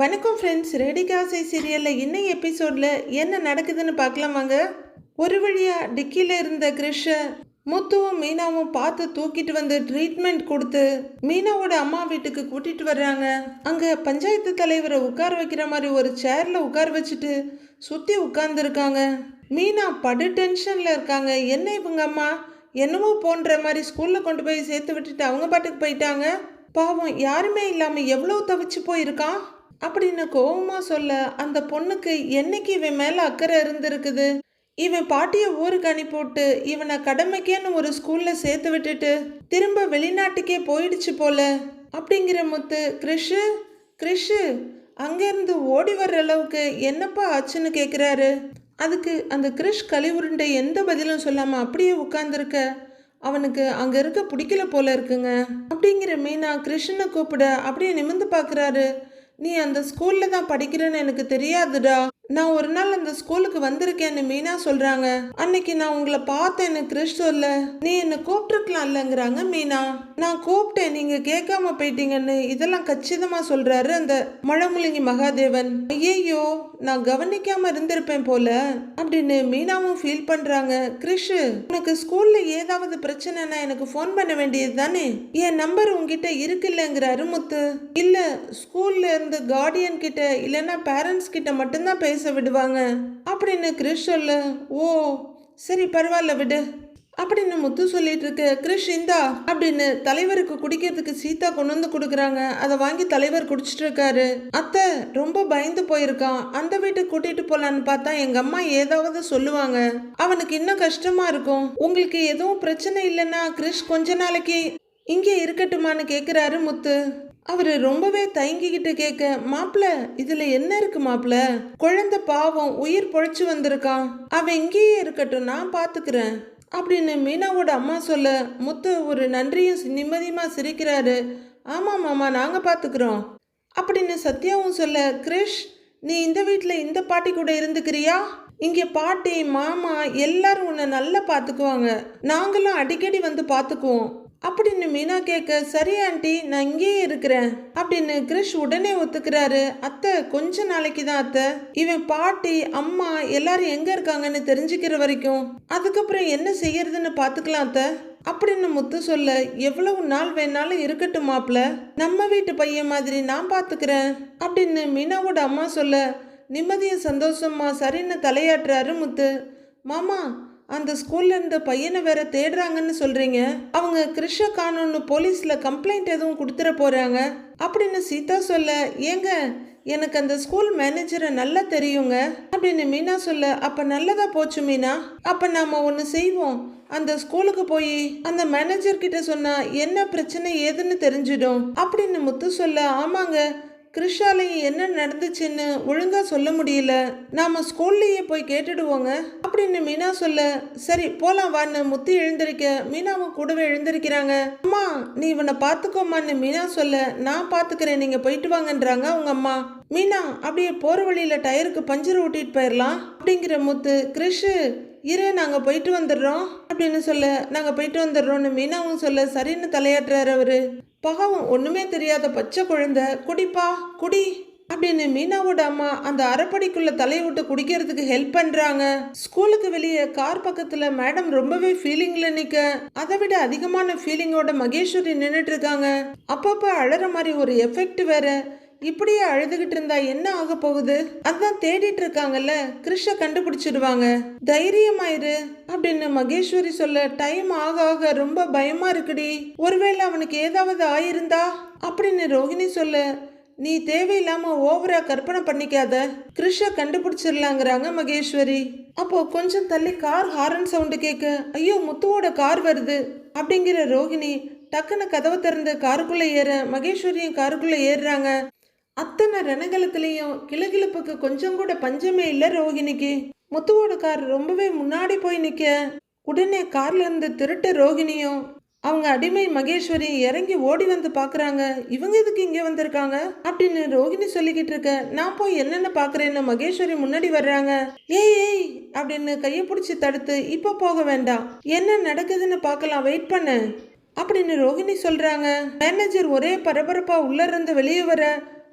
வணக்கம் ஃப்ரெண்ட்ஸ் ரேடிகாசை சீரியலில் இன்னும் எபிசோடில் என்ன நடக்குதுன்னு பார்க்கலாம் வாங்க. ஒரு வழியாக டிக்கியில் இருந்த கிரிஷை முத்துவும் மீனாவும் பார்த்து தூக்கிட்டு வந்து ட்ரீட்மெண்ட் கொடுத்து மீனாவோட அம்மா வீட்டுக்கு கூட்டிட்டு வர்றாங்க. அங்கே பஞ்சாயத்து தலைவரை உட்கார வைக்கிற மாதிரி ஒரு சேரில் உட்கார வச்சுட்டு சுற்றி உட்கார்ந்துருக்காங்க. மீனா படு டென்ஷனில் இருக்காங்க. என்ன இவங்க அம்மா? என்னமோ போன்ற மாதிரி ஸ்கூலில் கொண்டு போய் சேர்த்து விட்டுட்டு அவங்க பாட்டுக்கு போயிட்டாங்க. பாவம் யாருமே இல்லாமல் எவ்வளோ தவிச்சு போயிருக்கான்? அப்படின்னு கோவமா சொல்ல அந்த பொண்ணுக்கு என்னைக்கு இவன் மேலே அக்கறை இருந்திருக்குது? இவன் பாட்டியை ஊருக்கு அனுப்பிவிட்டு இவனை கடமைக்கேன்னு ஒரு ஸ்கூலில் சேர்த்து விட்டுட்டு திரும்ப வெளிநாட்டுக்கே போயிடுச்சு போல. அப்படிங்கிற முத்து கிறிஷு கிறிஷு அங்கேருந்து ஓடி வர்ற அளவுக்கு என்னப்பா ஆச்சுன்னு கேட்குறாரு அதுக்கு அந்த கிறிஷ் கழிவுருண்டை எந்த பதிலும் சொல்லாமல் அப்படியே உட்காந்துருக்க அவனுக்கு அங்கே இருக்க பிடிக்கல போல இருக்குங்க. அப்படிங்கிற மீனா கிருஷ்ணனை கூப்பிட அப்படியே நிமிந்து பார்க்குறாரு நீ அந்த ஸ்கூலில் தான் படிக்கிறேன்னு எனக்கு தெரியாதுடா. நான் ஒரு நாள் அந்த ஸ்கூலுக்கு வந்திருக்கேன்னு மீனா சொல்றாங்க. அன்னைக்கு நான் உங்களை பார்த்தேன்னு கிறிஷ் சொல்ல நீ என்ன கூப்பிட்டுருக்கலாம் இல்லைங்கிறாங்க மீனா. நான் கூப்பிட்டேன் நீங்க கேட்காம போயிட்டீங்கன்னு இதெல்லாம் கச்சிதமா சொல்றாரு அந்த மழமுலிங்கி மகாதேவன். ஐயையோ நான் கவனிக்காம இருந்திருப்பேன் போல அப்படின்னு மீனாவும் ஃபீல் பண்றாங்க. கிறிஷ் உனக்கு ஸ்கூல்ல ஏதாவது பிரச்சனைனா எனக்கு ஃபோன் பண்ண வேண்டியது தானே? என் நம்பர் உங்ககிட்ட இருக்குல்லங்கிறாரு முத்து. இல்ல ஸ்கூல்ல இருந்து கார்டியன் கிட்ட இல்லைன்னா பேரண்ட்ஸ் கிட்ட மட்டும்தான் பேச விடுவாங்க. அப்படின்னு கிறிஷ் சொல்ல ஓ சரி பரவாயில்ல விடு அப்படின்னு முத்து சொல்லிட்டு இருக்கு. கிறிஷ் இந்தா அப்படின்னு தலைவருக்கு குடிக்கிறதுக்கு சீதா கொண்டு வந்து கொடுக்குறாங்க. அதை வாங்கி தலைவர் குடிச்சிட்டு இருக்காரு. அத்தை ரொம்ப பயந்து போயிருக்கான். அந்த வீட்டுக்கு கூட்டிட்டு போலான்னு பார்த்தா எங்க அம்மா ஏதாவது சொல்லுவாங்க. அவனுக்கு இன்னும் கஷ்டமா இருக்கும். உங்களுக்கு எதுவும் பிரச்சனை இல்லைன்னா கிறிஷ் கொஞ்ச நாளைக்கு இங்கே இருக்கட்டுமான்னு கேட்குறாரு முத்து. அவர் ரொம்பவே தயங்கிக்கிட்டு கேட்க மாப்பிள இதுல என்ன இருக்கு மாப்பிள குழந்தை பாவம் உயிர் பொழைச்சு வந்திருக்கான் அவன் இங்கேயே இருக்கட்டும் நான் பாத்துக்கிறேன். அப்படின்னு மீனாவோட அம்மா சொல்ல முத்து ஒரு நன்றியும் நிம்மதியுமா சிரிக்கிறாரு. ஆமா மாமா நாங்க பாத்துக்கிறோம். அப்படின்னு சத்யாவும் சொல்ல கிரிஷ் நீ இந்த வீட்டில் இந்த பாட்டி கூட இருந்துக்கிறியா? இங்கே பாட்டி மாமா எல்லாரும் உன்னை நல்லா பார்த்துக்குவாங்க நாங்களும் அடிக்கடி வந்து பார்த்துக்குவோம் அப்படின்னு மீனா கேட்க சரி ஆண்டி நான் இங்கேயே இருக்கிறேன் அப்படின்னு கிரிஷ் உடனே ஒத்துக்கிறாரு. அத்தை கொஞ்ச நாளைக்கு தான் அத்தை. இவன் பாட்டி அம்மா எல்லாரும் எங்க இருக்காங்கன்னு தெரிஞ்சுக்கிற வரைக்கும் அதுக்கப்புறம் என்ன செய்யறதுன்னு பார்த்துக்கலாம் அத்தை அப்படின்னு முத்து சொல்ல எவ்வளவு நாள் வேணாலும் இருக்கட்டும் மாப்ள நம்ம வீட்டு பையன் மாதிரி நான் பார்த்துக்கிறேன் அப்படின்னு மீனாவோட அம்மா சொல்ல நிம்மதியும் சந்தோஷமா சரின்னு தலையாட்டுறாரு முத்து. மாமா அந்த ஸ்கூல்ல இருந்த பையனை வேற தேடுறாங்கன்னு சொல்றீங்க. அவங்க கிருஷ காணோன்னு போலீஸ்ல கம்ப்ளைண்ட் எதுவும் கொடுத்துட போறாங்க. அப்படின்னு சீதா சொல்ல ஏங்க எனக்கு அந்த ஸ்கூல் மேனேஜரை நல்லா தெரியுங்க. அப்படின்னு மீனா சொல்ல அப்ப நல்லதா போச்சு மீனா? அப்ப நாம ஒன்று செய்வோம். அந்த ஸ்கூலுக்கு போய் அந்த மேனேஜர் கிட்ட சொன்னா என்ன பிரச்சனை ஏதுன்னு தெரிஞ்சிடும். அப்படின்னு முத்து சொல்ல ஆமாங்க கிருஷாலையும் என்ன நடந்துச்சுன்னு ஒழுங்கா சொல்ல முடியல. நாம ஸ்கூல்லேயே போய் கேட்டுடுவோங்க. அப்படின்னு மீனா சொல்ல சரி போலாம் வான்னு முத்து எழுந்திருக்க மீனாவும் கூடவே எழுந்திருக்கிறாங்க. அம்மா நீ இவனை பாத்துக்கோமான்னு மீனா சொல்ல நான் பாத்துக்கிறேன் நீங்க போயிட்டு வாங்கன்றாங்க அவங்க அம்மா. மீனா அப்படியே போற வழியில டயருக்கு பஞ்சர் ஓட்டிட்டு போயிடலாம் அப்படிங்கிற முத்து கிருஷு இரு நாங்க போயிட்டு வந்துடுறோம் அப்படின்னு சொல்ல நாங்க போயிட்டு வந்துடுறோம்னு மீனாவும் சொல்ல சரின்னு தலையாட்டுறாரு அவரு. பாவம் ஒன்றுமே தெரியாத பச்சை குழந்தை குடிப்பா குடி அப்படின்னு மீனாவோட அம்மா அந்த அரைப்படிக்குள்ள தலையை விட்டு குடிக்கிறதுக்கு ஹெல்ப் பண்றாங்க. ஸ்கூலுக்கு வெளியே கார் பக்கத்துல மேடம் ரொம்பவே ஃபீலிங்ல நிக்க. அதை விட அதிகமான ஃபீலிங்கோட மகேஸ்வரி நின்றுட்டு இருக்காங்க. அப்பப்ப அழற மாதிரி ஒரு எஃபெக்ட் வேற. இப்படியே அழுதுகிட்டு இருந்தா என்ன ஆக போகுது? அதான் தேடிட்டு இருக்காங்கல்ல கிருஷ கண்டுபிடிச்சிடுவாங்க. தைரியமாயிரு அப்படின்னு மகேஸ்வரி சொல்ல டைம் ஆக ஆக ரொம்ப பயமா இருக்குடி. ஒருவேளை அவனுக்கு ஏதாவது ஆயிருந்தா? அப்படின்னு ரோஹிணி சொல்ல நீ தேவையில்லாம ஓவரா கற்பனை பண்ணிக்காத. கிருஷ கண்டுபிடிச்சிடலாங்கிறாங்க மகேஸ்வரி. அப்போ கொஞ்சம் தள்ளி கார் ஹாரன் சவுண்டு கேட்க ஐயோ முத்துவோட கார் வருது. அப்படிங்கிற ரோஹிணி டக்குன்னு கதவை திறந்து காருக்குள்ள ஏற மகேஸ்வரியும் காருக்குள்ள ஏறுறாங்க. அத்தனை ரணகலத்திலையும் கிளுகிளுப்புக்கு கொஞ்சம் கூட பஞ்சமே இல்லை ரோகிணிக்கு முத்துவோட கார் ரொம்பவே முன்னாடி போய் நிற்க உடனே கார்ல இருந்து திருட்டு ரோகிணியும் அவங்க அடிமை மகேஸ்வரி இறங்கி ஓடி வந்து பார்க்குறாங்க இவங்க எதுக்கு இங்கே வந்திருக்காங்க? அப்படின்னு ரோகிணி சொல்லிக்கிட்டு இருக்க நான் போய் என்னென்ன பார்க்குறேன்னு மகேஸ்வரி முன்னாடி வர்றாங்க. ஏய் ஏய் அப்படின்னு கையை பிடிச்சி தடுத்து இப்போ போக வேண்டாம். என்ன நடக்குதுன்னு பார்க்கலாம். வெயிட் பண்ணு. அப்படின்னு ரோகிணி சொல்கிறாங்க மேனேஜர் ஒரே பரபரப்பாக உள்ளே இருந்து வெளியே வர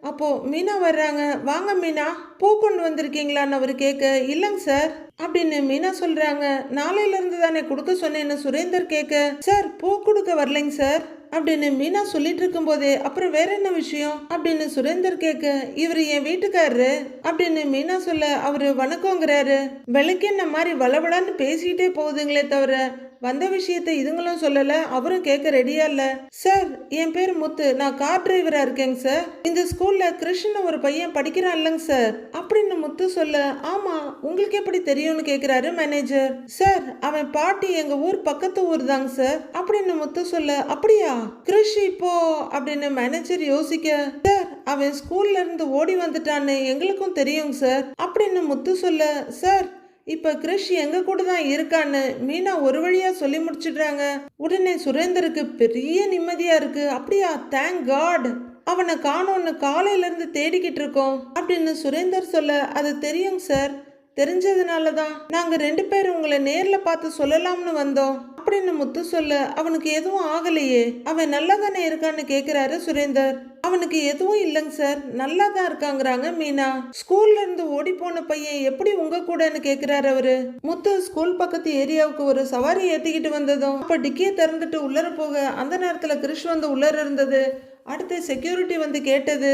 அப்போது மீனா வர்றாங்க. வாங்க மீனா பூ கொண்டு வந்திருக்கீங்களான்னு அவர் கேட்க இல்லைங்க சார் அப்படின்னு மீனா சொல்கிறாங்க நாளையிலேருந்து தானே கொடுக்க சொன்னேன்னு சுரேந்தர் கேட்க சார் பூ கொடுக்க வரலைங்க சார் அப்படின்னு மீனா சொல்லிட்டு இருக்கும்போதே அப்புறம் வேற என்ன விஷயம்? அப்படின்னு சுரேந்தர் கேட்க இவர் என் வீட்டுக்காரரு அப்படின்னு மீனா சொல்ல அவரு வணக்கங்கிறாரு. விளக்கென்ன மாதிரி வளவளன்னு பேசிக்கிட்டே போகுதுங்களே தவிர வந்த விஷயத்தை இதுங்களும் சொல்லல அவரும் கேட்க ரெடியா இல்ல. சார் என் பேர் முத்து. நான் கார் டிரைவரா இருக்கேங்க சார் இந்த ஸ்கூல்ல கிருஷ்ணன் ஒரு பையன் படிக்கிறான் இல்லைங்க சார் அப்படின்னு முத்து சொல்ல ஆமா உங்களுக்கு எப்படி தெரியும்னு கேக்குறாரு மேனேஜர் சார் அவன் பாட்டி எங்க ஊர் பக்கத்து ஊர் தாங்க சார் அப்படின்னு முத்து சொல்ல அப்படியா? கிருஷ் இப்போ? அப்படின்னு மேனேஜர் யோசிக்க சார் அவன் ஸ்கூல்ல இருந்து ஓடி வந்துட்டான்னு எங்களுக்கும் தெரியுங்க சார் அப்படின்னு முத்து சொல்ல சார் இப்போ கிருஷ் எங்கள் கூட தான் இருக்கான்னு மீனா ஒரு வழியாக சொல்லி முடிச்சிடுறாங்க. உடனே சுரேந்தருக்கு பெரிய நிம்மதியாக இருக்கு. அப்படியா? தேங்க் காட் அவனை காணோன்னு காலையிலேருந்து தேடிக்கிட்டு இருக்கோம் அப்படின்னு சுரேந்தர் சொல்ல அது தெரியுங்க சார் தெரிஞ்சதுனால தான் நாங்கள் ரெண்டு பேர் உங்களை நேரில் பார்த்து சொல்லலாம்னு வந்தோம். அப்படின்னு முத்து சொல்ல அவனுக்கு எதுவும் ஆகலையே. அவன் நல்லா தானே இருக்கான்னு கேட்குறாரு சுரேந்தர். அவனுக்கு எதுவும் இல்லைங்க சார். நல்லா தான் இருக்காங்கிறாங்க மீனா. ஸ்கூல்ல இருந்து ஓடி போன பையன் எப்படி உங்க கூடன்னு கேக்குறாரு அவரு. முத்து ஸ்கூல் பக்கத்து ஏரியாவுக்கு ஒரு சவாரி ஏத்திக்கிட்டு வந்ததும் அப்ப டிக்கியை திறந்துட்டு உள்ளர போக அந்த நேரத்துல கிருஷ் வந்து உள்ளர இருந்தது. அடுத்து செக்யூரிட்டி வந்து கேட்டது.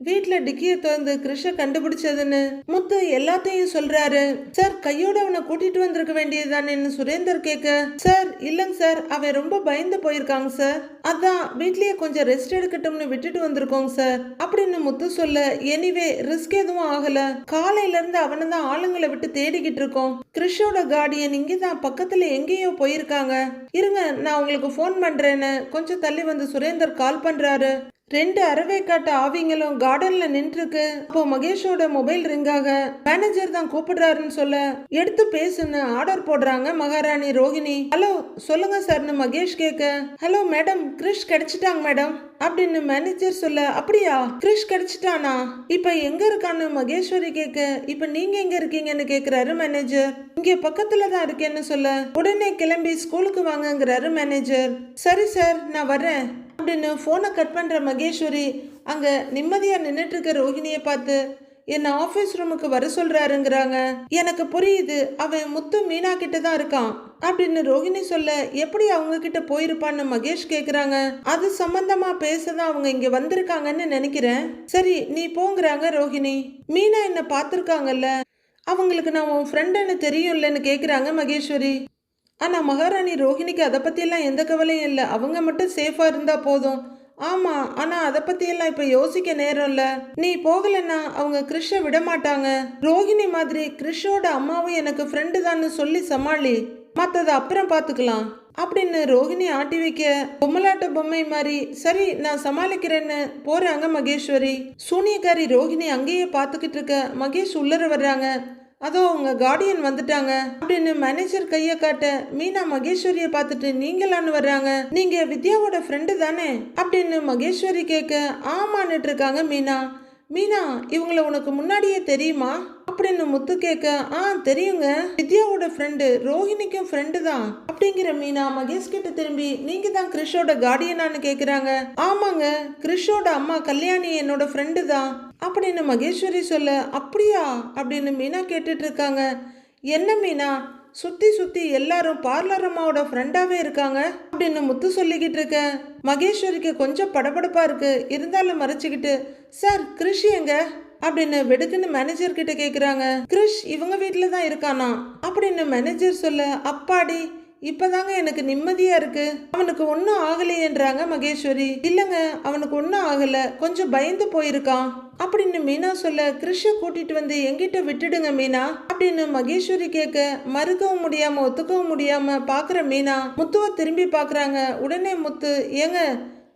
வீட்டில் டிக்கியை திறந்து கிருஷ கண்டுபிடிச்சதுன்னு முத்து எல்லாத்தையும் சொல்றாரு. சார் கையோட அவனை கூட்டிட்டு வந்திருக்க வேண்டியதுதானேன்னு சுரேந்தர் கேட்க சார் இல்லைங்க சார் அவன் ரொம்ப பயந்து போயிருக்காங்க சார். அதான் வீட்லயே கொஞ்சம் ரெஸ்ட் எடுக்கட்டும்னு விட்டுட்டு வந்திருக்கோங்க சார். அப்படின்னு முத்து சொல்ல எனிவே ரிஸ்க் எதுவும் ஆகல. காலையில இருந்து அவனை தான் ஆளுங்களை விட்டு தேடிக்கிட்டு இருக்கோம். கிருஷோட கார்டியன் இங்கே தான் பக்கத்துல எங்கேயோ போயிருக்காங்க. இருங்க நான் உங்களுக்கு ஃபோன் பண்றேன்னு கொஞ்சம் தள்ளி வந்து சுரேந்தர் கால் பண்றாரு. ரெண்டு அரவேக்காட்டு ஆவிங்களும் கார்டன்ல நின்றுருக்கு. அப்போ மகேஷோட மொபைல் ரிங்காக மேனேஜர் தான் கூப்பிடுறாருன்னு சொல்ல எடுத்து பேசுன்னு ஆர்டர் போடுறாங்க மகாராணி ரோகிணி. ஹலோ சொல்லுங்க சார்னு மகேஷ் கேட்க ஹலோ மேடம் கிரிஷ் கிடைச்சிட்டாங்க மேடம் அப்படின்னு மேனேஜர் சொல்ல அப்படியா கிரிஷ் கிடைச்சிட்டானா? இப்ப எங்க இருக்கான்னு மகேஸ்வரி கேட்க இப்ப நீங்க எங்க இருக்கீங்கன்னு கேக்குறாரு மேனேஜர் இங்க பக்கத்துல தான் இருக்கேன்னு சொல்ல உடனே கிளம்பி ஸ்கூலுக்கு வாங்கங்கிறாரு மேனேஜர் சரி சார் நான் வரேன் அப்படின்னு ஃபோனை கட் பண்ணுற மகேஸ்வரி அங்கே நிம்மதியாக நின்றுட்டு இருக்க ரோஹிணியை பார்த்து என்னை ஆஃபீஸ் ரூமுக்கு வர சொல்கிறாருங்கிறாங்க எனக்கு புரியுது அவன் முத்து மீனா கிட்ட தான் இருக்கான் அப்படின்னு ரோஹிணி சொல்ல எப்படி அவங்க கிட்ட போயிருப்பான்னு மகேஷ் கேட்குறாங்க அது சம்பந்தமா பேச தான் அவங்க இங்கே வந்திருக்காங்கன்னு நினைக்கிறேன். சரி நீ போங்கிறாங்க ரோஹிணி. மீனா என்னை பார்த்துருக்காங்கல்ல? அவங்களுக்கு நான் உன் ஃப்ரெண்டுன்னு தெரியும்லன்னு கேட்குறாங்க மகேஸ்வரி. ஆனால் மகாராணி ரோஹிணிக்கு அதை பற்றியெல்லாம் எந்த கவலையும் இல்லை. அவங்க மட்டும் சேஃபாக இருந்தால் போதும். ஆமாம் ஆனால் அதை பற்றியெல்லாம் இப்போ யோசிக்க நேரம் இல்லை. நீ போகலன்னா அவங்க கிறிஷை விட மாட்டாங்க. ரோஹிணி மாதிரி கிறிஷோட அம்மாவும் எனக்கு ஃப்ரெண்டு தான்னு சொல்லி சமாளி மற்றதை அப்புறம் பார்த்துக்கலாம் அப்படின்னு ரோஹிணி ஆட்டி வைக்க பொம்மலாட்ட பொம்மை மாதிரி சரி நான் சமாளிக்கிறேன்னு போறாங்க மகேஸ்வரி. சூனியக்காரி ரோஹிணி அங்கேயே பார்த்துக்கிட்டு இருக்க மகேஷ் உள்ளர வர்றாங்க. அதோ உங்கள் கார்டியன் வந்துட்டாங்க. அப்படின்னு மேனேஜர் கையை காட்ட மீனா மகேஸ்வரியை பார்த்துட்டு நீங்களான்னு வர்றாங்க. நீங்கள் வித்யாவோட ஃப்ரெண்டு தானே? அப்படின்னு மகேஸ்வரி கேட்க ஆமான்னுட்டு இருக்காங்க மீனா. மீனா இவங்கள உனக்கு முன்னாடியே தெரியுமா? அப்படின்னு முத்து கேட்க ஆ தெரியுங்க. வித்யாவோட ஃப்ரெண்டு ரோஹிணிக்கும் ஃப்ரெண்டு தான். அப்படிங்கிற மீனா மகேஷ் கிட்ட திரும்பி நீங்க தான் கிறிஷோட கார்டியனான்னு கேக்குறாங்க. ஆமாங்க. கிறிஷோட அம்மா கல்யாணி என்னோட ஃப்ரெண்டு தான். அப்படின்னு மகேஸ்வரி சொல்ல அப்படியா? அப்படின்னு மீனா கேட்டுட்டு இருக்காங்க. என்ன மீனா? சுத்தி சுத்தி எல்லாரும் பார்லர் அம்மாவோட ஃப்ரெண்டாவே இருக்காங்க. அப்படின்னு முத்து சொல்லிக்கிட்டு இருக்கேன் மகேஸ்வரிக்கு கொஞ்சம் படபடப்பா இருக்கு. இருந்தாலும் மறைச்சிக்கிட்டு சார் கிருஷி எங்க? அப்படின்னு வெடுக்குன்னு மேனேஜர் கிட்ட கேக்குறாங்க. கிருஷ் இவங்க வீட்டில் தான் இருக்கானா? அப்படின்னு மேனேஜர் சொல்ல அப்பாடி இப்போதாங்க எனக்கு நிம்மதியாக இருக்கு. அவனுக்கு ஒன்றும் ஆகலையேன்றாங்க மகேஸ்வரி. இல்லைங்க அவனுக்கு ஒன்றும் ஆகலை. கொஞ்சம் பயந்து போயிருக்கான். அப்படின்னு மீனா சொல்ல கிருஷ கூட்டிட்டு வந்து எங்கிட்ட விட்டுடுங்க மீனா. அப்படின்னு மகேஸ்வரி கேட்க மறுக்கவும் முடியாம ஒத்துக்கவும் முடியாம பாக்குற மீனா? முத்துவை திரும்பி பாக்குறாங்க. உடனே முத்து ஏங்க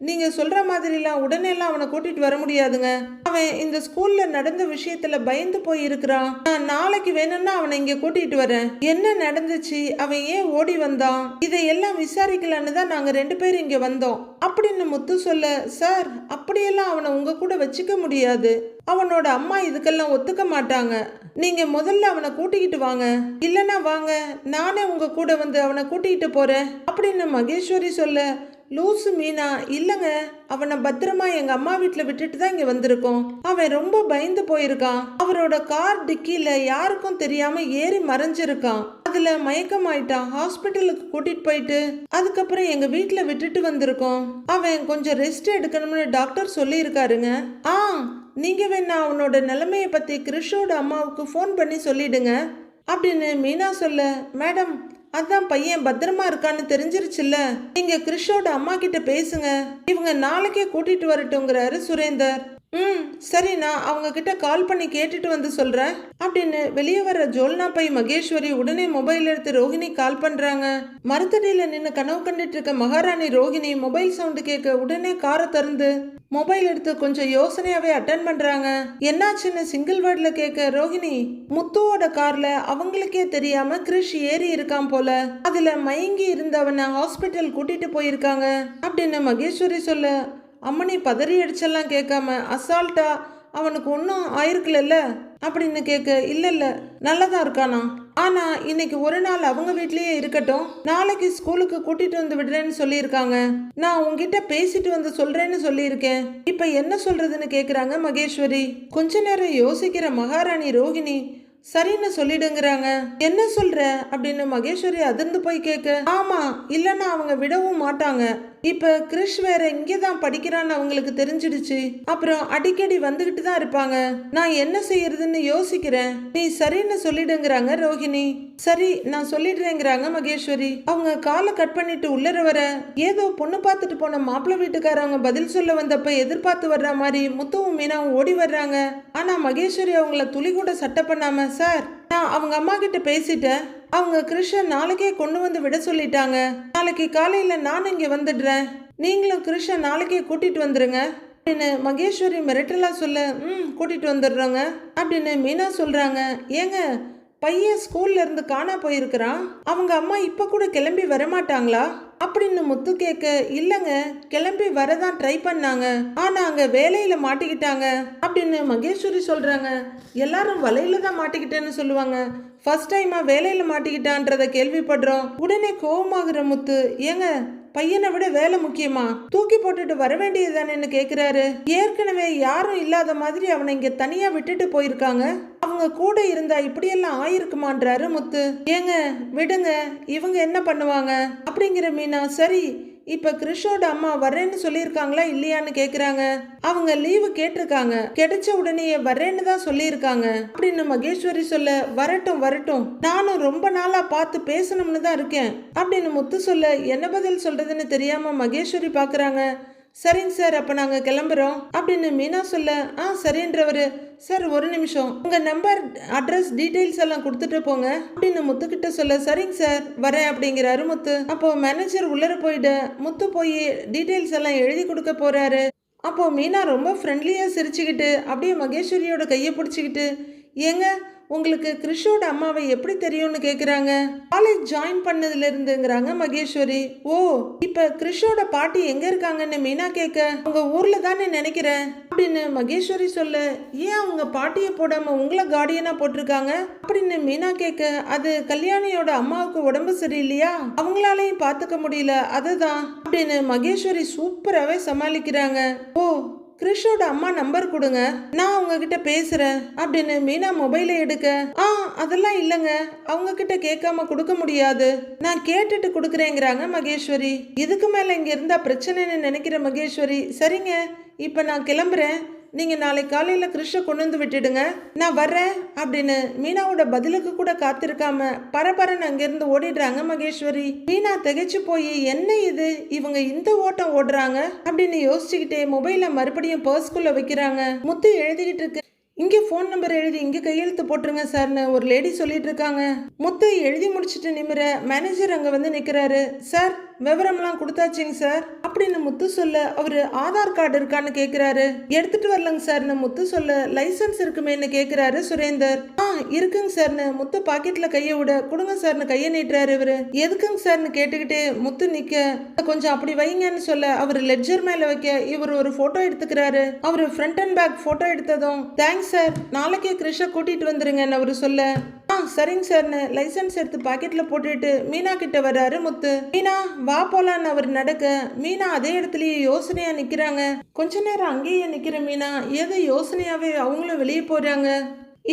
நீங்கள் சொல்கிற மாதிரிலாம் உடனேலாம் அவனை கூட்டிகிட்டு வர முடியாதுங்க. அவன் இந்த ஸ்கூலில் நடந்த விஷயத்தில் பயந்து போய் இருக்கிறான் நான் நாளைக்கு வேணும்னா அவனை இங்கே கூட்டிகிட்டு வரேன். என்ன நடந்துச்சு? அவன் ஏன் ஓடி வந்தான்? இதையெல்லாம் விசாரிக்கலான்னு தான் நாங்கள் ரெண்டு பேரும் இங்கே வந்தோம். அப்படின்னு முத்து சொல்ல சார் அப்படியெல்லாம் அவனை உங்கள் கூட வச்சுக்க முடியாது. அவனோட அம்மா இதுக்கெல்லாம் ஒத்துக்க மாட்டாங்க. நீங்க முதல்ல அவனை கூட்டிக்கிட்டு வாங்க. இல்லைன்னா வாங்க நானே உங்க கூட வந்து அவனை கூட்டிகிட்டு போறேன். அப்படின்னு மகேஸ்வரி சொல்ல லூசு மீனா இல்லைங்க அவனை பத்திரமா எங்க அம்மா வீட்டில் விட்டுட்டு தான் இங்க வந்திருக்கோம். அவன் ரொம்ப பயந்து போயிருக்கான். அவரோட கார் டிக்கியில யாருக்கும் தெரியாம ஏறி மறைஞ்சிருக்கான். அதுல மயக்கமாயிட்டான். ஹாஸ்பிட்டலுக்கு கூட்டிட்டு போயிட்டு அதுக்கப்புறம் எங்க வீட்டில் விட்டுட்டு வந்திருக்கோம். அவன் கொஞ்சம் ரெஸ்ட் எடுக்கணும்னு டாக்டர் சொல்லியிருக்காருங்க. ஆ நீங்க வேணா அவனோட நிலைமையை பத்தி கிறிஷோட அம்மாவுக்கு ஃபோன் பண்ணி சொல்லிடுங்க. அப்படின்னு மீனா சொல்ல மேடம் அதான் பையன் பத்திரமா இருக்கான்னு தெரிஞ்சிருச்சுல்ல. நீங்க கிறிஷோட அம்மா கிட்ட பேசுங்க. இவங்க நாளைக்கே கூட்டிட்டு வரட்டுங்கிறாரு சுரேந்தர். ம் சரி நான் அவங்கக்கிட்ட கால் பண்ணி கேட்டுட்டு வந்து சொல்கிறேன் அப்படின்னு வெளியே வர ஜோல்னா பை மகேஸ்வரி உடனே மொபைல் எடுத்து ரோஹிணி கால் பண்ணுறாங்க மரத்தடியில் நின்று கனவு கண்டுட்டு இருக்க மகாராணி ரோஹிணி மொபைல் சவுண்டு கேட்க உடனே காரை திறந்து மொபைல் எடுத்து கொஞ்சம் யோசனையாகவே அட்டன் பண்ணுறாங்க என்னாச்சுன்னு சிங்கிள் வேர்டில் கேட்க ரோஹிணி முத்துவோட காரில் அவங்களுக்கே தெரியாமல் கிரிஷ் ஏறி இருக்கான் போல. அதில் மயங்கி இருந்தவனை ஹாஸ்பிட்டல் கூட்டிகிட்டு போயிருக்காங்க. அப்படின்னு மகேஸ்வரி சொல்ல அம்மனி பதறி அடிச்செல்லாம் கேட்காம அசால்ட்டா? அவனுக்கு ஒன்றும் ஆயிருக்குல்ல அப்படின்னு கேட்க இல்லைல்ல நல்லா தான் இருக்கானா? ஆனால் இன்னைக்கு ஒரு நாள் அவங்க வீட்லேயே இருக்கட்டும். நாளைக்கு ஸ்கூலுக்கு கூட்டிட்டு வந்து விடுறேன்னு சொல்லியிருக்காங்க. நான் உங்ககிட்ட பேசிட்டு வந்து சொல்றேன்னு சொல்லியிருக்கேன். இப்போ என்ன சொல்றதுன்னு கேட்குறாங்க மகேஸ்வரி. கொஞ்ச நேரம் யோசிக்கிற மகாராணி ரோகிணி சரின்னு சொல்லிடுங்கிறாங்க. என்ன சொல்ற? அப்படின்னு மகேஸ்வரி அதிர்ந்து போய் கேட்க ஆமா இல்லைன்னா அவங்க விடவும் மாட்டாங்க. இப்ப கிறிஷ் வேற இங்கே தான் படிக்கிறான்னு அவங்களுக்கு தெரிஞ்சிடுச்சு. அப்புறம் அடிக்கடி வந்துகிட்டு தான் இருப்பாங்க. நான் என்ன செய்யறதுன்னு யோசிக்கிறேன். நீ சரின்னு சொல்லிடுங்கிறாங்க ரோஹிணி. சரி நான் சொல்லிடுறேங்கிறாங்க மகேஸ்வரி. அவங்க காலை கட் பண்ணிட்டு உள்ளர வர ஏதோ பொண்ணு பார்த்துட்டு போன மாப்பிள்ளை வீட்டுக்காரவங்க பதில் சொல்ல வந்தப்ப எதிர்பார்த்து வர்ற மாதிரி முத்துவும் மீனாவும் ஓடி வர்றாங்க. ஆனா மகேஸ்வரி அவங்கள துளி கூட சட்டை பண்ணாம சார் நான் அவங்க அம்மா கிட்ட பேசிட்டேன். அவங்க கிருஷ்ணன் நாளைக்கே கொண்டு வந்து விட சொல்லிட்டாங்க. நாளைக்கு காலையில நான் இங்க வந்துடுறேன். நீங்களும் கிருஷ்ணன் நாளைக்கே கூட்டிட்டு வந்துருங்க. அப்படின்னு மகேஸ்வரி மிரட்டலா சொல்ல ம் கூட்டிட்டு வந்துடுறோங்க. அப்படின்னு மீனா சொல்றாங்க. ஏங்க பையன் ஸ்கூல்ல இருந்து காணா போயிருக்கிறான். அவங்க அம்மா இப்ப கூட கிளம்பி வரமாட்டாங்களா? அப்படின்னு முத்து கேட்க இல்லைங்க கிளம்பி வரதான் ட்ரை பண்ணாங்க. ஆனா அங்க வேலையில மாட்டிக்கிட்டாங்க. அப்படின்னு மகேஸ்வரி சொல்றாங்க. எல்லாரும் வலையில தான் மாட்டிக்கிட்டேன்னு சொல்லுவாங்க. ஃபர்ஸ்ட் டைமா வேலையில மாட்டிக்கிட்டான்றத கேள்விப்படுறோம். உடனே கோபமாகிற முத்து ஏங்க பையனை விட வேலை முக்கியமா? தூக்கி போட்டுட்டு வர வேண்டியதுதானேன்னு கேக்குறாரு. ஏற்கனவே யாரும் இல்லாத மாதிரி அவனை இங்க தனியா விட்டுட்டு போயிருக்காங்க. அவங்க கூட இருந்தா இப்படியெல்லாம் ஆயிருக்குமான்றாரு முத்து. ஏங்க விடுங்க இவங்க என்ன பண்ணுவாங்க? அப்படிங்கிற மீனா சரி இப்போ கிருஷோட அம்மா வரேன்னு சொல்லியிருக்காங்களா இல்லையான்னு கேக்குறாங்க. அவங்க லீவு கேட்டிருக்காங்க. கிடைச்ச உடனே வர்றேன்னு தான் சொல்லியிருக்காங்க. அப்படின்னு மகேஸ்வரி சொல்ல வரட்டும் வரட்டும். நானும் ரொம்ப நாளா பார்த்து பேசணும்னு தான் இருக்கேன். அப்படின்னு முத்து சொல்ல என்ன பதில் சொல்றதுன்னு தெரியாம மகேஸ்வரி பாக்குறாங்க. சரிங்க சார் அப்போ நாங்கள் கிளம்புறோம். அப்படின்னு மீனா சொல்ல ஆ சரின்றவர். சார் ஒரு நிமிஷம். உங்கள் நம்பர் அட்ரஸ் டீட்டெயில்ஸ் எல்லாம் கொடுத்துட்டு போங்க. அப்படின்னு முத்துக்கிட்ட சொல்ல சரிங்க சார் வரேன் அப்படிங்கிறாரு முத்து. அப்போ மேனேஜர் உள்ளர போயிட முத்து போய் டீட்டெயில்ஸ் எல்லாம் எழுதி கொடுக்க போறாரு. அப்போ மீனா ரொம்ப ஃப்ரெண்ட்லியாக சிரிச்சுக்கிட்டு அப்படியே மகேஸ்வரியோட கையை பிடிச்சிக்கிட்டு ஏங்க உங்களுக்கு கிறிஷோட அம்மாவை எப்படி தெரியும்னு கேட்குறாங்க காலேஜ் ஜாயின் பண்ணதுல இருந்துங்கிறாங்க மகேஸ்வரி. ஓ இப்போ கிறிஷோட பாட்டி எங்க இருக்காங்கன்னு மீனா கேட்க உங்க ஊர்ல தானே நினைக்கிறேன். அப்படின்னு மகேஸ்வரி சொல்ல ஏன் அவங்க பாட்டியை போடாம உங்களை கார்டியனா போட்டிருக்காங்க? அப்படின்னு மீனா கேட்க அது கல்யாணியோட அம்மாவுக்கு உடம்பு சரியில்லையா? அவங்களாலையும் பாத்துக்க முடியல அதுதான். அப்படின்னு மகேஸ்வரி சூப்பராகவே சமாளிக்கிறாங்க. ஓ கிறிஷோட அம்மா நம்பர் கொடுங்க. நான் உங்ககிட்ட பேசுறேன். அப்படின்னு மீனா மொபைலை எடுக்க ஆ அதெல்லாம் இல்லைங்க. அவங்க கிட்ட கேட்காம கொடுக்க முடியாது. நான் கேட்டுட்டு கொடுக்குறேங்கிறாங்க மகேஸ்வரி. இதுக்கு மேல இங்க இருந்தா பிரச்சனைன்னு நினைக்கிற மகேஸ்வரி சரிங்க இப்ப நான் கிளம்புறேன். நீங்கள் நாளைக்கு காலையில் கிருஷ்ண கொண்டு வந்து விட்டுடுங்க. நான் வர்றேன் அப்படின்னு மீனாவோட பதிலுக்கு கூட காத்திருக்காம பரபரன்னு அங்கிருந்து ஓடிடுறாங்க மகேஸ்வரி. மீனா திகைச்சு போய் என்ன இது? இவங்க இந்த ஓட்டம் ஓடுறாங்க? அப்படின்னு யோசிச்சுக்கிட்டே மொபைலை மறுபடியும் பர்ஸ்குள்ள வைக்கிறாங்க. முத்து எழுதிக்கிட்டு இருக்கு இங்கே ஃபோன் நம்பர் எழுதி இங்கே கையெழுத்து போட்டுருங்க சார்னு ஒரு லேடி சொல்லிட்டு இருக்காங்க முத்தை எழுதி முடிச்சிட்டு நிமிர மேனேஜர் அங்கே வந்து நிற்கிறாரு சார் விவரம்லாம் கொடுத்தாச்சுங்க சார் அப்படின்னு முத்து சொல்ல அவர் ஆதார் கார்டு இருக்கான்னு கேட்குறாரு எடுத்துட்டு வரலங்க சார்னு முத்து சொல்ல லைசன்ஸ் இருக்குமேன்னு கேட்குறாரு சுரேந்தர். ஆ இருக்குங்க சார்னு முத்து பாக்கெட்டில் கையை விட கொடுங்க சார்னு கையை நீட்டுறாரு இவரு. எதுக்குங்க சார்னு கேட்டுக்கிட்டே முத்து நிற்க கொஞ்சம் அப்படி வைங்கன்னு சொல்ல அவர் லெட்ஜர் மேலே வைக்க இவர் ஒரு ஃபோட்டோ எடுத்துக்கிறாரு. அவர் ஃப்ரண்ட் அண்ட் பேக் ஃபோட்டோ எடுத்ததும் தேங்க்ஸ் சார் நாளைக்கே கிருஷ கூட்டிட்டு வந்துருங்கன்னு அவர் சொல்ல. ஆ சரிங்க சார்னு லைசன்ஸ் எடுத்து பாக்கெட்டில் போட்டுட்டு மீனா கிட்ட வர்றாரு முத்து. மீனா வா போலான்னு அவர் நடக்க. மீனா அதே இடத்துலயே யோசனையா நிக்கிறாங்க. கொஞ்ச நேரம் அங்கேயே நிக்கிற மீனா ஏதோ யோசனையாவே அவங்களும் வெளியே போறாங்க.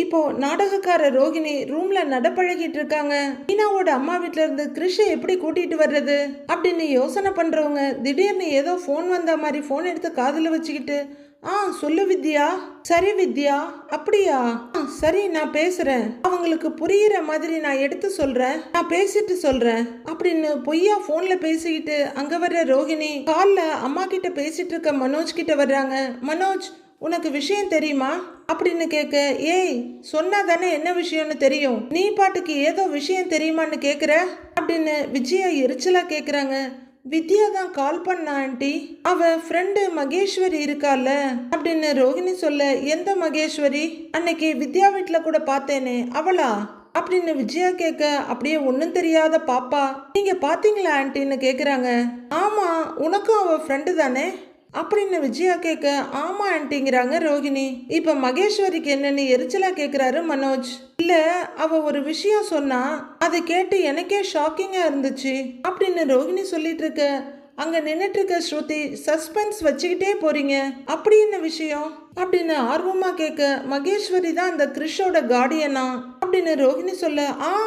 இப்போ நாடகக்கார ரோகிணி ரூம்ல நடப்பழகிட்டு இருக்காங்க. மீனாவோட அம்மா வீட்ல இருந்து கிருஷை எப்படி கூட்டிட்டு வர்றது அப்படின்னு யோசனை பண்றவங்க திடீர்னு ஏதோ ஃபோன் வந்த மாதிரி ஃபோன் எடுத்து காதில் வச்சுக்கிட்டு ஆ சொல்லு வித்யா. சரி வித்யா. அப்படியா? ஆ, சரி நான் பேசுறேன். அவங்களுக்கு புரியுற மாதிரி நான் எடுத்து சொல்றேன். நான் பேசிட்டு சொல்றேன். அப்படின்னு பொய்யா போன்ல பேசிக்கிட்டு அங்க வர்ற ரோகிணி கால்ல அம்மா கிட்ட பேசிட்டு இருக்க மனோஜ் கிட்ட வர்றாங்க. மனோஜ் உனக்கு விஷயம் தெரியுமா? அப்படின்னு கேட்க ஏய் சொன்னா தானே என்ன விஷயம்னு தெரியும். நீ பாட்டுக்கு ஏதோ விஷயம் தெரியுமான்னு கேக்குற? அப்படின்னு விஜயா எரிச்சலா கேக்குறாங்க. வித்யா தான் கால் பண்ணா ஆண்டி. அவ ஃப்ரெண்டு மகேஸ்வரி இருக்கால அப்படின்னு ரோஹிணி சொல்ல எந்த மகேஸ்வரி? அன்னைக்கு வித்யா வீட்டில் கூட பார்த்தேனே அவளா? அப்படின்னு விஜயா கேட்க அப்படியே ஒன்றும் தெரியாத பாப்பா. நீங்க பாத்தீங்களா ஆன்ட்டின்னு கேக்குறாங்க. ஆமா உனக்கும் அவ ஃப்ரெண்டு தானே? அப்படின்னு விஜயா கேட்க ஆமா ஆன்ட்டிங்கிறாங்க ரோகிணி இப்ப மகேஸ்வரிக்கு என்னன்னு எரிச்சலா கேக்குறாரு மனோஜ். இல்ல அவ ஒரு விஷயம் சொன்னா அதை கேட்டு எனக்கே ஷாக்கிங்கா இருந்துச்சு. அப்படின்னு ரோகிணி சொல்லிட்டு இருக்க அங்க நின்றுட்டு இருக்க ஸ்ருதி சஸ்பென்ஸ் வச்சுக்கிட்டே போறீங்க. அப்படி என்ன விஷயம்? அப்படின்னு ஆர்வமா கேட்க மகேஸ்வரி தான் அந்த கிறிஷோட கார்டியனா அப்படின்னு ரோஹிணி சொல்ல ஆ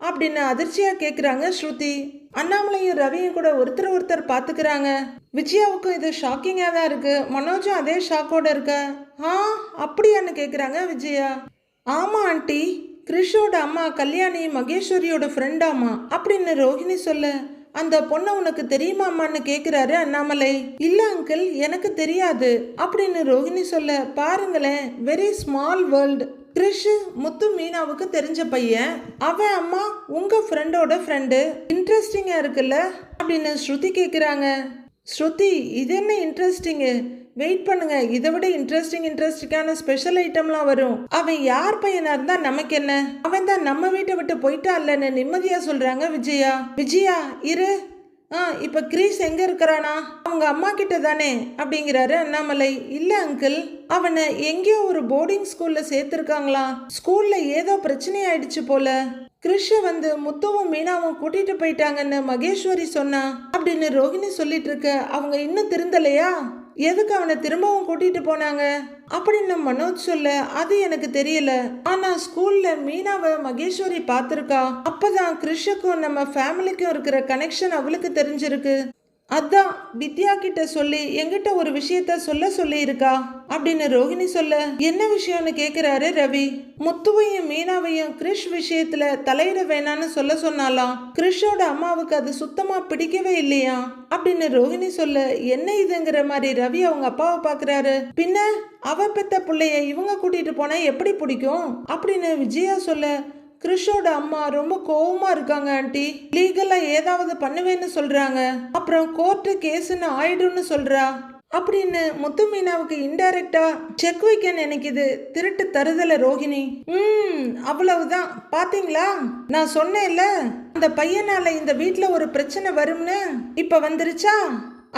அப்படின்னு அதிர்ச்சியா கேக்குறாங்க ஸ்ருதி. அண்ணாமலையும் ரவியும் கூட ஒருத்தர் ஒருத்தர் பார்த்துக்கிறாங்க விஜயாவுக்கும் இது ஷாக்கிங்காக தான் இருக்கு. மனோஜும் அதே ஷாக்கோட இருக்க. ஆ அப்படியான்னு கேட்குறாங்க விஜயா. ஆமாம் ஆண்டி. கிறிஷோட அம்மா கல்யாணி மகேஸ்வரியோட ஃப்ரெண்டாமா அப்படின்னு ரோஹிணி சொல்ல அந்த பொண்ணை உனக்கு தெரியுமாமான்னு கேட்குறாரு அண்ணாமலை. இல்லை அங்கிள் எனக்கு தெரியாது. அப்படின்னு ரோஹிணி சொல்ல பாருங்களேன் வெரி ஸ்மால் வேர்ல்டு ட்ரிஷு முத்து மீனாவுக்கு தெரிஞ்ச பையன். அவன் அம்மா உங்கள் ஃப்ரெண்டோட ஃப்ரெண்டு இன்ட்ரெஸ்டிங்காக இருக்குல்ல? அப்படின்னு ஸ்ருதி கேட்குறாங்க ஸ்ருதி இது என்ன இன்ட்ரெஸ்டிங்கு வெயிட் பண்ணுங்க. இதை விட இன்ட்ரெஸ்டிங் இன்ட்ரெஸ்டிங்கான ஸ்பெஷல் ஐட்டம்லாம் வரும். அவன் யார் பையனா இருந்தா நமக்கு என்ன? அவன் தான் நம்ம வீட்டை விட்டு போயிட்டா இல்லைன்னு நிம்மதியா சொல்றாங்க விஜயா. விஜயா இரு. ஆ இப்போ கிரீஸ் எங்கே இருக்கிறானா? அவங்க அம்மா கிட்ட தானே அப்படிங்கிறாரு அண்ணாமலை. இல்லை அங்கிள் அவனை எங்கேயோ ஒரு போர்டிங் ஸ்கூலில் சேர்த்துருக்காங்களா? ஸ்கூலில் ஏதோ பிரச்சனை ஆயிடுச்சு போல. கிருஷ வந்து முத்துவும் மீனாவும் கூட்டிட்டு போயிட்டாங்கன்னு மகேஸ்வரி சொன்னா அப்படின்னு ரோஹிணி சொல்லிட்டு இருக்க அவங்க இன்னும் திருந்தலையா? எதுக்கு அவனை திரும்பவும் கூட்டிட்டு போனாங்க? அப்படின்னு மனோஜ் சொல்ல அது எனக்கு தெரியல. ஆனா ஸ்கூல்ல மீனாவை மகேஸ்வரி பார்த்துருக்கா. அப்பதான் கிருஷுக்கும் நம்ம ஃபேமிலிக்கும் இருக்கிற கனெக்ஷன் அவளுக்கு தெரிஞ்சிருக்கு. அதான் வித்யா கிட்ட சொல்லி எங்கிட்ட ஒரு விஷயத்த சொல்ல சொல்லி இருக்கா அப்படின்னு ரோஹிணி சொல்ல என்ன விஷயம்னு கேக்குறாரு ரவி. முத்துவையும் மீனாவையும் கிரிஷ் விஷயத்துல தலையிட வேணான்னு சொல்ல சொன்னாலாம் கிறிஷோட அம்மாவுக்கு அது சுத்தமா பிடிக்கவே இல்லையா? அப்படின்னு ரோஹிணி சொல்ல என்ன இதுங்கிற மாதிரி ரவி அவங்க அப்பாவை பாக்குறாரு. பின்ன அவ பெத்த பிள்ளைய இவங்க கூட்டிட்டு போனா எப்படி பிடிக்கும்? அப்படின்னு விஜயா சொல்ல கிறிஷோட அம்மா ரொம்ப கோவமா இருக்காங்க ஆண்டி. லீகலா ஏதாவது பண்ணுவேன்னு சொல்றாங்க. அப்புறம் கோர்ட்டு கேஸ்ன்னு ஆயிடும்னு சொல்றா. அப்படின்னு முத்து மீனாவுக்கு இன்டைரக்டா செக் வைக்க நினைக்குது திருட்டு தருதல ரோகிணி ம் அவ்வளவுதான். பாத்தீங்களா? நான் சொன்னேன்ல அந்த பையனால இந்த வீட்டுல ஒரு பிரச்சனை வரும்னு. இப்ப வந்துருச்சா?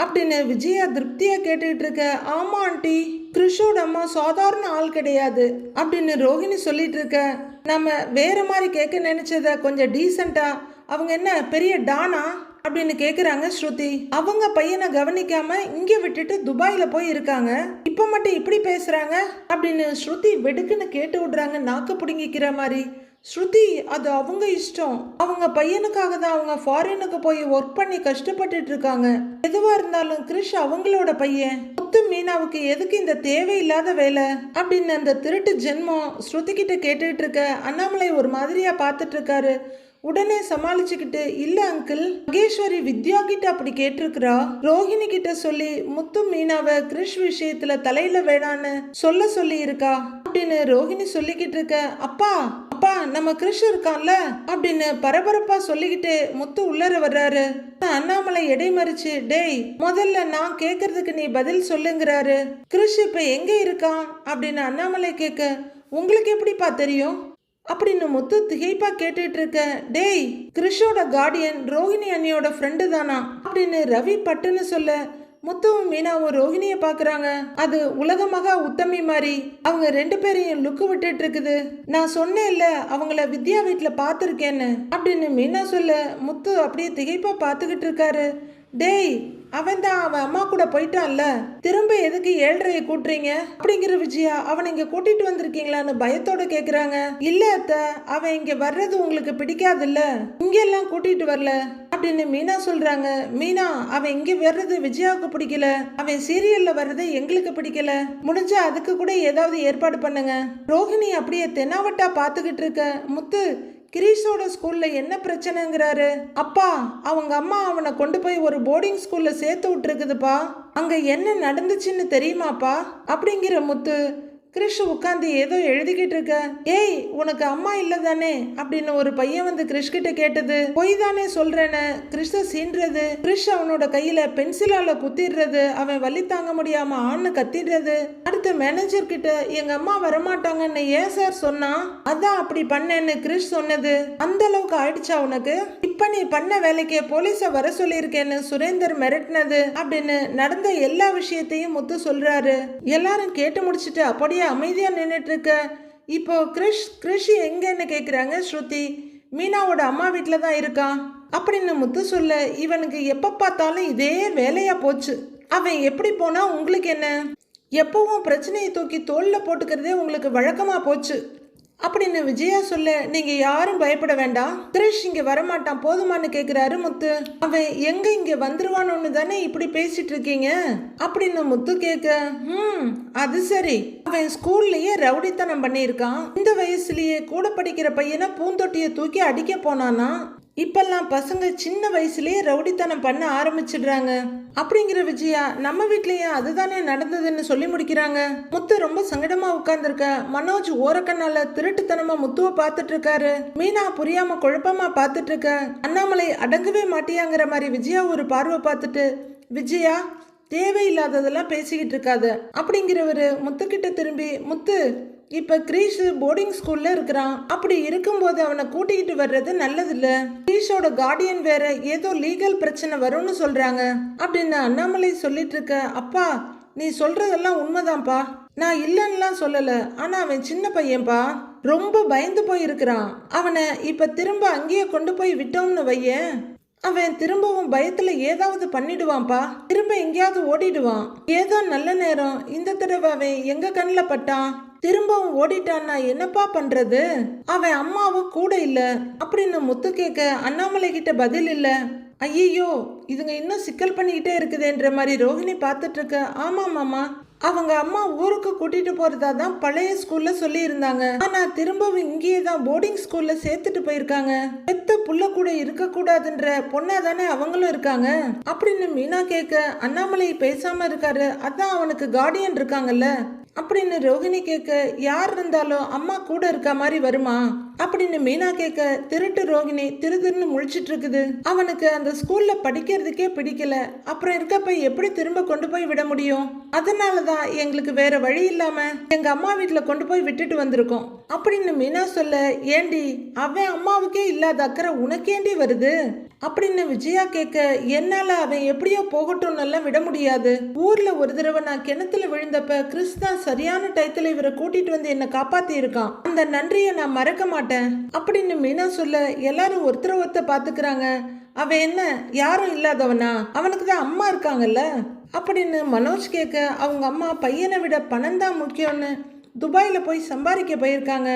அப்படின்னு விஜயா திருப்தியா கேட்டுட்டு இருக்க ஆமா ஆண்டி கிருஷோட அம்மா சாதாரண ஆள் கிடையாது அப்படின்னு ரோஹிணி சொல்லிட்டு இருக்க நம்ம வேற மாதிரி கேட்க நினைச்சத கொஞ்சம் டீசெண்டா அவங்க என்ன பெரிய டானா? அப்படின்னு கேக்குறாங்க ஸ்ருதி. அவங்க பையனை கவனிக்காம இங்க விட்டுட்டு துபாயில போய் இருக்காங்க. இப்ப மட்டும் இப்படி பேசுறாங்க? அப்படின்னு ஸ்ருதி வெடுக்குன்னு கேட்டு விடுறாங்க நாக்கு பிடுங்கிக்கிற மாதிரி. ஸ்ருதி அது அவங்க இஷ்டம். அவங்க பையனுக்காக தான் அவங்க ஃபாரினுக்கு போய் ஒர்க் பண்ணி கஷ்டப்பட்டுட்டு இருக்காங்க. எதுவா இருந்தாலும் கிரிஷ் அவங்களோட பையன். முத்து மீனாவுக்கு எதுக்கு இந்த தேவையில்லாத வேலை? அப்படின்னு அந்த திருட்டு ஜென்மம் ஸ்ருதி கிட்ட கேட்டுட்டு இருக்க அண்ணாமலை ஒரு மாதிரியா பார்த்துட்டு இருக்காரு. உடனே சமாளிச்சுக்கிட்டு இல்ல அங்கிள் மகேஸ்வரி வித்யா கிட்ட அப்படி கேட்டிருக்கிறா? ரோஹிணி கிட்ட சொல்லி முத்து மீனாவை கிரிஷ் விஷயத்துல தலையில வேணான்னு சொல்ல சொல்லி இருக்கா அப்படின்னு ரோஹிணி சொல்லிக்கிட்டு இருக்க அப்பா அப்பா நம்ம கிருஷ் இருக்கான்ல? அப்படின்னு பரபரப்பா சொல்லிக்கிட்டு முத்து உள்ளர வர்றாரு. அண்ணாமலை எடை மறிச்சு டேய் முதல்ல நான் கேக்குறதுக்கு நீ பதில் சொல்லுங்கிறாரு. கிருஷ் இப்ப எங்க இருக்கான்? அப்படின்னு அண்ணாமலை கேட்க உங்களுக்கு எப்படிப்பா தெரியும்? அப்படின்னு முத்து திகைப்பா கேட்டுட்டு இருக்க டேய் கிருஷோட கார்டியன் ரோஹிணி அண்ணியோட ஃப்ரெண்டு தானா? அப்படின்னு ரவி பட்டுன்னு சொல்ல முத்துவும் மீனாவும் ரோஹிணியை பாக்குறாங்க. அது உலகமாக உத்தமி மாதிரி. அவங்க ரெண்டு பேரையும் லுக்கு விட்டுட்டு இருக்குது. நான் சொன்னேன்ல அவங்கள வித்யா வீட்டுல பாத்திருக்கேன்னு அப்படின்னு மீனா சொல்ல முத்து அப்படியே திகைப்பா பாத்துக்கிட்டு இருக்காரு. டேய் அவன் தான் அவன் அம்மா கூட போயிட்டான்ல. திரும்ப எதுக்கு ஏழ்றையை கூட்டுறீங்க? அப்படிங்கிற விஜயா அவனை இங்க கூட்டிட்டு வந்திருக்கீங்களான்னு பயத்தோட கேக்குறாங்க. இல்ல அத்த அவன் இங்க வர்றது உங்களுக்கு பிடிக்காதுல்ல. இங்க எல்லாம் கூட்டிட்டு வரல அப்படின்னு மீனா சொல்றாங்க. மீனா அவன் இங்க வர்றது விஜயாவுக்கு பிடிக்கல. அவன் சீரியல்ல வர்றது எங்களுக்கு பிடிக்கல. முடிஞ்சா அதுக்கு கூட ஏதாவது ஏற்பாடு பண்ணுங்க. ரோஹிணி அப்படியே தென்னாவட்டா பாத்துக்கிட்டு இருக்க. முத்து கிரீஷோட ஸ்கூலில் என்ன பிரச்சனைங்கிறாரு? அப்பா அவங்க அம்மா அவனை கொண்டு போய் ஒரு போர்டிங் ஸ்கூலில் சேர்த்து விட்டுருக்குதுப்பா. அங்கே என்ன நடந்துச்சுன்னு தெரியுமாப்பா? அப்படிங்கிற முத்து கிறிஷ் உட்காந்து ஏதோ எழுதிக்கிட்டு இருக்க. ஏய் உனக்கு அம்மா இல்லை தானே? அப்படின்னு ஒரு பையன் வந்து கிறிஷ் கிட்ட கேட்டது. பொய் தானே சொல்றேன்னு கிறிஷ சீன்றது. கிறிஷ் அவனோட கையில பென்சிலால குத்திடுறது. அவன் வலி தாங்க முடியாம ஆன்னு கத்திடுறது. அடுத்து மேனேஜர் கிட்ட எங்க அம்மா வரமாட்டாங்கன்னு ஏன் சார் சொன்னா? அதான் அப்படி பண்ணேன்னு கிறிஷ் சொன்னது. அந்த அளவுக்கு ஆயிடுச்சா உனக்கு? இப்ப நீ பண்ண வேலைக்கு போலீஸ வர சொல்லியிருக்கேன்னு சுரேந்தர் மிரட்டினது. அப்படின்னு நடந்த எல்லா விஷயத்தையும் முத்து சொல்றாரு. எல்லாரும் கேட்டு முடிச்சிட்டு அப்படியே அப்படியே அமைதியாக நின்றுட்டுருக்க இப்போ கிரிஷ் கிருஷி எங்கேன்னு கேட்குறாங்க ஸ்ருதி. மீனாவோட அம்மா வீட்டில் தான் இருக்கான். அப்படின்னு முத்து சொல்ல இவனுக்கு எப்போ பார்த்தாலும் இதே வேலையாக போச்சு. அவன் எப்படி போனால் உங்களுக்கு என்ன? எப்பவும் பிரச்சனையை தூக்கி தோளில் போட்டுக்கிறதே உங்களுக்கு வழக்கமாக போச்சு. அப்படின்னு விஜயா சொல்ல நீங்க யாரும் பயப்பட வேண்டாம். திரேஷ் இங்க வரமாட்டான் போதுமான்னு கேக்குறாரு முத்து. அவன் எங்க இங்க வந்துருவானோன்னு தானே இப்படி பேசிட்டு இருக்கீங்க? அப்படின்னு முத்து கேட்க ம் அது சரி. அவன் ஸ்கூல்லயே ரவுடித்தனம் பண்ணியிருக்கான். இந்த வயசுலயே கூட படிக்கிற பையனை பூந்தொட்டியை தூக்கி அடிக்க போனானா? இப்பெல்லாம் பசங்க சின்ன வயசுலேயே ரவுடித்தனம் பண்ண ஆரம்பிச்சிடுறாங்க. அப்படிங்கிற விஜயா நம்ம வீட்லேயே அதுதானே நடந்ததுன்னு சொல்லி முடிக்கிறாங்க. முத்து ரொம்ப சங்கடமா உட்கார்ந்துருக்க. மனோஜ் ஓரக்கண்ணால திருட்டுத்தனமா முத்துவை பார்த்துட்டு இருக்காரு மீனா புரியாம குழப்பமா பார்த்துட்டு இருக்க அண்ணாமலை அடங்கவே மாட்டியாங்கிற மாதிரி விஜயா ஒரு பார்வை பார்த்துட்டு விஜயா தேவையில்லாததெல்லாம் பேசிக்கிட்டு இருக்காது. அப்படிங்கிறவரு முத்துக்கிட்ட திரும்பி முத்து இப்போ கிரீஷ் போர்டிங் ஸ்கூல்ல இருக்கிறான். அப்படி இருக்கும்போது அவனை கூட்டிகிட்டு வர்றது நல்லதில்ல. கிரீஷோட கார்டியன் வேற ஏதோ லீகல் பிரச்சனை வரும்னு சொல்றாங்க. அப்படின்னு அண்ணாமலை சொல்லிட்டு இருக்க அப்பா நீ சொல்றதெல்லாம் உண்மைதான்ப்பா. நான் இல்லைன்னுலாம் சொல்லலை. ஆனால் அவன் சின்ன பையன்பா. ரொம்ப பயந்து போயிருக்கிறான். அவனை இப்போ திரும்ப அங்கேயே கொண்டு போய் விட்டோம்னு வையேன். அவன் திரும்பவும் பயத்துல ஏதாவது பண்ணிடுவான்ப்பா திரும்ப எங்கேயாவது ஓடிடுவான். ஏதோ நல்ல நேரம். இந்த தடவை அவன் எங்க கண்ணில் பட்டான்? திரும்பவும் ஓடிட்டான்னா என்னப்பா பண்றது? அவன் அம்மாவும் கூட இல்ல. அப்படின்னு முத்து கேட்க அண்ணாமலை கிட்ட பதில் இல்ல. ஐயோ இதுங்க இன்னும் சிக்கல் பண்ணிக்கிட்டே இருக்குதுன்ற மாதிரி ரோஹிணி பார்த்துட்டு இருக்க ஆமா மாமா. அவங்க அம்மா ஊருக்கு கூட்டிட்டு போறதா தான் பழைய ஸ்கூல்ல சொல்லி இருந்தாங்க ஆனா திரும்பவும் இங்கேயே தான் போர்டிங் ஸ்கூல்ல சேர்த்துட்டு போயிருக்காங்க. பெத்த புள்ள கூட இருக்க கூடாதுன்ற பொண்ணா தானே அவங்களும் இருக்காங்க. அப்படின்னு மீனா கேட்க அண்ணாமலை பேசாம இருக்காரு. அதான் அவனுக்கு கார்டியன் இருக்காங்கல்ல. அப்படின்னு ரோஹிணி கேட்க யார் இருந்தாலும் அம்மா கூட இருக்க மாதிரி வருமா? அப்படின்னு மீனா கேட்க திருட்டு ரோகிணி திரு திருன்னு முழிச்சிட்டு இருக்குது அவனுக்கு அந்த ஸ்கூல்ல படிக்கிறதுக்கே பிடிக்கல. அப்புறம் இருக்கப்ப எப்படி திரும்ப கொண்டு போய் விட முடியும்? அதனால தான் எங்களுக்கு வேற வழி இல்லாம எங்க அம்மா வீட்டுல கொண்டு போய் விட்டுட்டு வந்திருக்கோம். அப்படின்னு மீனா சொல்ல ஏண்டி அவன் அம்மாவுக்கே இல்லாத அக்கறை உனக்கேண்டி வருது? அப்படின்னு விஜயா கேட்க என்னால் அவன் எப்படியோ போகட்டும்னு எல்லாம் விட முடியாது. ஊரில் ஒரு தடவை நான் கிணத்துல விழுந்தப்ப கிறிஸ் தான் சரியான டயத்தில் இவரை கூட்டிட்டு வந்து என்னை காப்பாத்தி இருக்கான். அந்த நன்றியை நான் மறக்க மாட்டேன். அப்படின்னு மீனா சொல்ல எல்லாரும் ஒருத்தர ஒருத்தர் பார்த்துக்கிறாங்க அவன் என்ன யாரும் இல்லாதவனா? அவனுக்கு தான் அம்மா இருக்காங்கல்ல? அப்படின்னு மனோஜ் கேட்க அவங்க அம்மா பையனை விட பணம் தான் முக்கியம்னு துபாயில் போய் சம்பாதிக்க போயிருக்காங்க.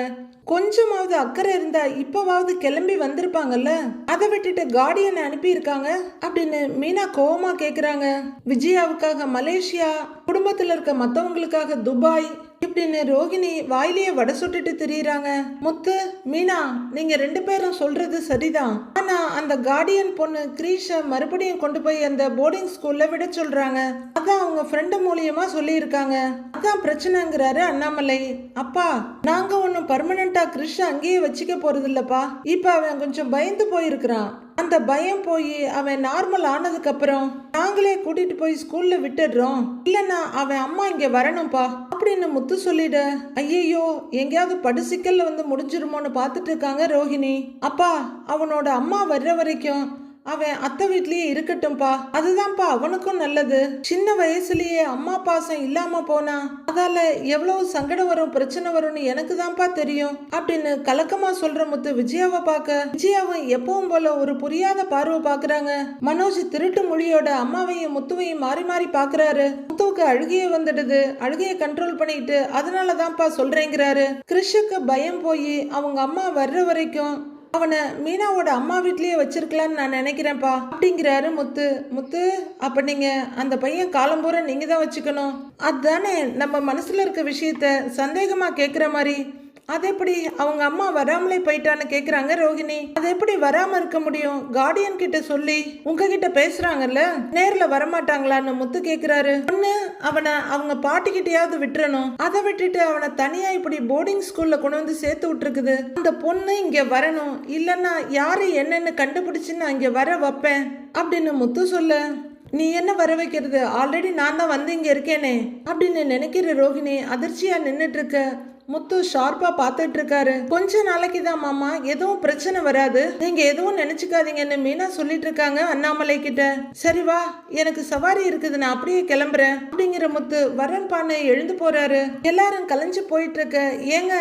கொஞ்சமாவது அக்கறை இருந்தா இப்பவாவது கிளம்பி வந்திருப்பாங்கல்ல? அதை விட்டுட்டு கார்டியனை அனுப்பியிருக்காங்க? அப்படின்னு மீனா கோவமா கேக்குறாங்க. விஜயாவுக்காக மலேசியா குடும்பத்துல இருக்க மத்தவங்களுக்காக துபாய் இப்படின்னு ரோகிணி வாயிலேயே வடை சுட்டுட்டு திரியிறாங்க. முத்து மீனா நீங்க ரெண்டு பேரும் சொல்றது சரிதான். ஆனா அந்த கார்டியன் பொண்ணு கிரீஷ மறுபடியும் கொண்டு போய் அந்த போர்டிங் ஸ்கூல்ல விட சொல்றாங்க. அதான் அவங்க ஃப்ரெண்டு மூலியமா சொல்லியிருக்காங்க. அதான் பிரச்சனைங்கிறாரு அண்ணாமலை. அப்பா நாங்க ஒன்றும் பர்மனண்டா கிறிஷ அங்கேயே வச்சுக்க போறது இல்லப்பா இப்ப அவன் கொஞ்சம் பயந்து போயிருக்கிறான். அந்த பயம் போய் அவன் நார்மல் ஆனதுக்கு அப்புறம் நாங்களே கூட்டிட்டு போய் ஸ்கூல்ல விட்டுடுறோம். இல்லைன்னா அவன் அம்மா இங்க வரணும்ப்பா அப்படின்னு முத்து சொல்லிட. ஐயையோ எங்கேயாவது படுசிக்கல்ல வந்து முடிஞ்சிருமோன்னு பார்த்துட்டு இருக்காங்க ரோஹிணி. அப்பா அவனோட அம்மா வர்ற வரைக்கும் அவன் அத்தை வீட்லயே இருக்கட்டும்பா. அதுதான்ப்பா அவனுக்கும் நல்லது. சின்ன வயசுலயே அம்மா பாசம் இல்லாம போனா அதால எவ்வளவு சங்கடம் வரும் பிரச்சனை வரும்னு எனக்கு தான்ப்பா தெரியும். அப்படின்னு கலக்கமா சொல்ற முத்து விஜயாவை பார்க்க விஜயாவும் எப்பவும் போல ஒரு புரியாத பார்வை பாக்குறாங்க மனோஜ் திருட்டு மொழியோட அம்மாவையும் முத்துவையும் மாறி மாறி பாக்குறாரு முத்துவுக்கு அழுகையே வந்துடுது. அழுகையை கண்ட்ரோல் பண்ணிட்டு அதனாலதான்ப்பா சொல்றேங்கிறாரு. கிறிஷுக்கு பயம் போய் அவங்க அம்மா வர்ற வரைக்கும் அவனை மீனாவோட அம்மா வீட்லேயே வச்சிருக்கலான்னு நான் நினைக்கிறேன்ப்பா. அப்படிங்கிறாரு முத்து. முத்து அப்ப நீங்க அந்த பையன் காலம் பூரா நீங்க தான் வச்சுக்கணும். அதுதானே நம்ம மனசுல இருக்க விஷயத்த சந்தேகமா கேட்குற மாதிரி? அது எப்படி அவங்க அம்மா வராமலே போயிட்டான்னு கேக்குறாங்க ரோகிணி. அது எப்படி வராம இருக்க முடியும்? கார்டியன் கிட்ட சொல்லி உங்ககிட்ட பேசுறாங்கல்ல? நேர்ல வரமாட்டாங்களான்னு முத்து கேக்குறாரு. ஒண்ணு அவனை அவங்க பாட்டிக்கிட்டயாவது விட்டுறணும். அதை விட்டுட்டு அவனை தனியா இப்படி போர்டிங் ஸ்கூல்ல கொண்டு வந்து சேர்த்து விட்டுருக்குது. அந்த பொண்ணு இங்க வரணும். இல்லைன்னா யாரு என்னன்னு கண்டுபிடிச்சு நான் இங்க வர வைப்பேன் அப்படின்னு முத்து சொல்ல நீ என்ன வர வைக்கிறது? ஆல்ரெடி நான் தான் வந்து இங்க இருக்கேனே அப்படின்னு நினைக்கிற ரோகிணி அதிர்ச்சியா நின்னுட்டு இருக்க. முத்து ஷார்ப்பா பார்த்துட்டு இருக்காரு கொஞ்ச நாளைக்கு தான் மாமா எதுவும் பிரச்சனை வராது. நீங்க எதுவும் நினைச்சுக்காதீங்கன்னு மீனா சொல்லிட்டு இருக்காங்க அண்ணாமலை கிட்ட. சரி வா எனக்கு சவாரி இருக்குது நான் அப்படியே கிளம்புறேன். அப்படிங்கிற முத்து வரன் பானை எழுந்து போறாரு. எல்லாரும் கலைஞ்சு போயிட்டு இருக்க ஏங்க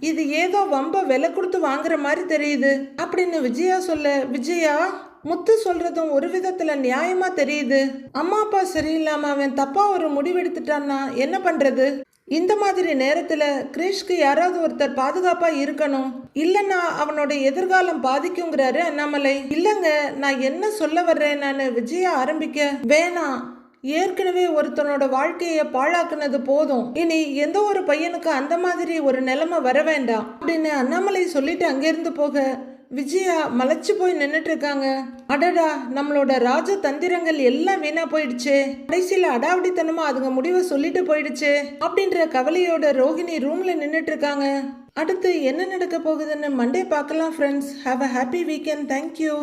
இது ஏதோ வம்ப விலை கொடுத்து வாங்குற மாதிரி தெரியுது. அப்படின்னு விஜயா சொல்ல விஜயா முத்து சொல்றதும் ஒரு விதத்துல நியாயமா தெரியுது. அம்மா அப்பா சரியில்லாம அவன் தப்பா ஒரு முடிவெடுத்துட்டான்னா என்ன பண்றது? இந்த மாதிரி நேரத்துல கிரீஷ்க்கு யாராவது ஒருத்தர் பாதுகாப்பா இருக்கணும். இல்லைன்னா அவனோட எதிர்காலம் பாதிக்குங்கிறாரு அண்ணாமலை. இல்லைங்க நான் என்ன சொல்ல வர்றேன் நான் விஜயா ஆரம்பிக்க வேணாம் ஏற்கனவே ஒருத்தனோட வாழ்க்கையை பாழாக்குனது போதும். இனி எந்த ஒரு பையனுக்கு அந்த மாதிரி ஒரு நிலைமை வர வேண்டாம். அப்படின்னு அண்ணாமலை சொல்லிட்டு அங்கிருந்து போக விஜயா மலைச்சு போய் நின்றுட்டு இருக்காங்க அடடா நம்மளோட ராஜ தந்திரங்கள் எல்லாம் வீணா போயிடுச்சு. கடைசியில அடாவடித்தனமா அதுங்க முடிவை சொல்லிட்டு போயிடுச்சு அப்படின்ற கவலையோட ரோஹிணி ரூம்ல நின்றுட்டு இருக்காங்க அடுத்து என்ன நடக்க போகுதுன்னு மண்டே பார்க்கலாம் friends have a happy weekend thank you